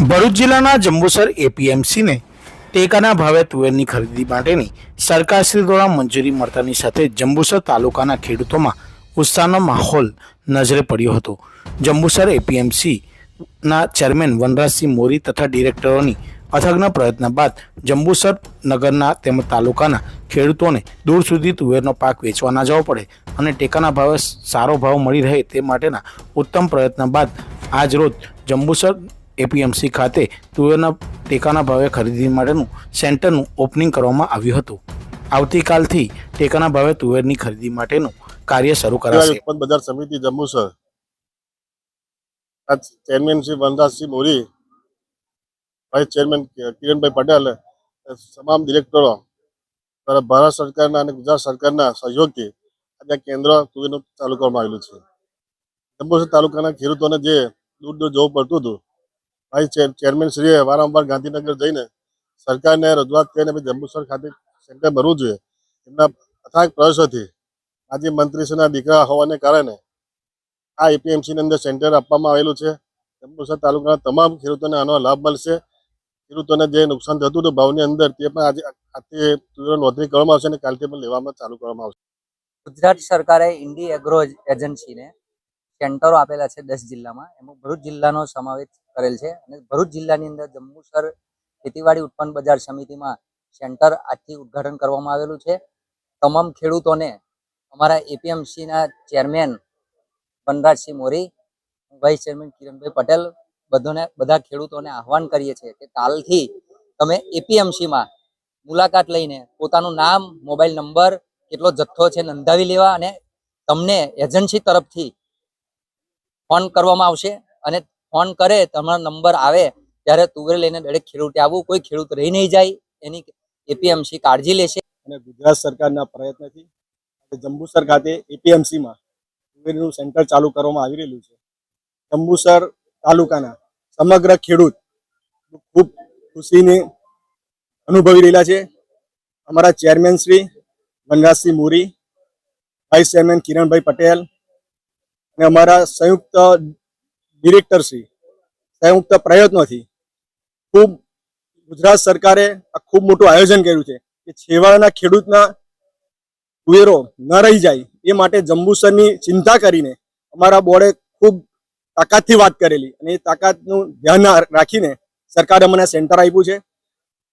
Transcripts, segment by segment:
ભરૂચ જિલ્લાના જંબુસર એપીએમસીને ટેકાના ભાવે તુવેરની ખરીદી માટેની સરકારશ્રી દ્વારા મંજૂરી મળતાની સાથે જંબુસર તાલુકાના ખેડૂતોમાં ઉત્સાહનો માહોલ નજરે પડ્યો હતો. જંબુસર એપીએમસીના ચેરમેન વનરાજસિંહ મોરી તથા ડિરેક્ટરોની અથગ્ન પ્રયત્ન બાદ જંબુસર નગરના તેમજ તાલુકાના ખેડૂતોને દૂર સુધી તુવેરનો પાક વેચવા ના જવો પડે અને ટેકાના ભાવે સારો ભાવ મળી રહે તે માટેના ઉત્તમ પ્રયત્ન બાદ આજરોજ જંબુસર એપીએમસી ખાતે તુવેરના ટેકાના ભાવે ખરીદી માટેનું સેન્ટરનું ઓપનિંગ કરવામાં આવ્યું હતું. આવતીકાલથી ટેકાના ભાવે તુવેરની ખરીદી માટેનું કાર્ય શરૂ કરાશે. ઉત્પન્ન બજાર સમિતિ Jambusar chairman Shri Vanrajsinh Mori, vice chairman Kiranbhai Patel તમામ ડિરેક્ટરો તરફ ભારત સરકારના અને ગુજરાત સરકારના સહયોગથી આજે કેન્દ્ર તુવેરનું ચાલુ કરવામાં આવેલું છે. જંબુસર તાલુકાના ખેડૂતોને જે દૂર દૂર જવું પડતું હતું ચેર- ચેરમેન શ્રીએ વારંવાર ગાંધીનગર જઈને સરકારને રજૂઆત કરીને જંબુસર ખાતે સેન્ટર ભરવું જોઈએ. એમના અથાગ પ્રયાસોથી આજે મંત્રીશ્રીના દીકરા હોવાને કારણે આ એપીએમસી ની અંદર સેન્ટર આપવામાં આવેલું છે. જંબુસર તાલુકાના તમામ ખેડૂતોને આનો લાભ મળશે. ખેડૂતોને જે નુકસાન થતું હતું ભાવની અંદર તે પણ આજે આજથી નોંધણી કરવામાં આવશે અને કાલથી પણ લેવામાં ચાલુ કરવામાં આવશે. ગુજરાત સરકારે ઇન્ડી એગ્રો એજન્સીને સેન્ટરો આપેલા છે દસ જિલ્લામાં. એમાં ભરૂચ જિલ્લાનો સમાવેશ કરેલ છે અને ભરૂચ જિલ્લાની અંદર જંબુસર ખેતીવાડી ઉત્પન્ન બજાર સમિતિમાં સેન્ટર આજથી ઉદ્ઘાટન કરવામાં આવેલું છે. તમામ ખેડૂતોને અમારા એપીએમસીના chairman Vanrajsinh Mori, vice chairman Kiranbhai Patel બધાને, બધા ખેડૂતોને આહવાન કરીએ છીએ કે કાલથી તમે એપીએમસીમાં મુલાકાત લઈને પોતાનું નામ, મોબાઈલ નંબર, કેટલો જથ્થો છે નોંધાવી લેવા અને તમને એજન્સી તરફથી ફોન કરવામાં આવશે અને ફોન કરે, તમારો નંબર આવે, ત્યારે તુવેર લઈને દરેક ખેડૂતે આવવું કોઈ ખેડૂત રહી નહીં જાય, એની એપીએમસી કાળજી લેશે. અને ગુજરાત સરકારના પ્રયત્નથી જંબુસર ખાતે એપીએમસીમાં તુવેરનું સેન્ટર ચાલુ કરવામાં આવી રહેલું છે. જંબુસર તાલુકાના સમગ્ર ખેડૂત ખૂબ ખુશીની અનુભવી રહેલા છે. અમારા chairman Shri Vanrajsinh Mori, vice chairman Kiranbhai Patel અને અમારા સંયુક્ત ડિરેક્ટર શ્રી, સંયુક્ત પ્રયત્નોથી ખૂબ ગુજરાત સરકારે આ ખૂબ મોટું આયોજન કર્યું છે કે છેવાડાના ખેડૂતના કુવેરો ન રહી જાય એ માટે જંબુસરની ચિંતા કરીને અમારા બોર્ડે ખૂબ તાકાતથી વાત કરેલી અને એ તાકાતનું ધ્યાન રાખીને સરકારે મને સેન્ટર આપ્યું છે.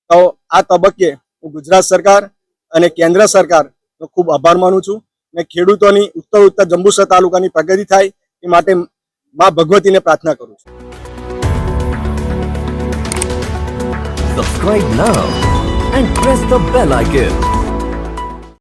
તો આ તબક્કે હું ગુજરાત સરકાર અને કેન્દ્ર સરકારનો ખૂબ આભાર માનું છું. અને ખેડૂતોની ઉત્તર ઉત્તર જંબુસર તાલુકાની પ્રગતિ થાય એ માટે મા ભગવતીને પ્રાર્થના કરું છું subscribe now and press the bell icon.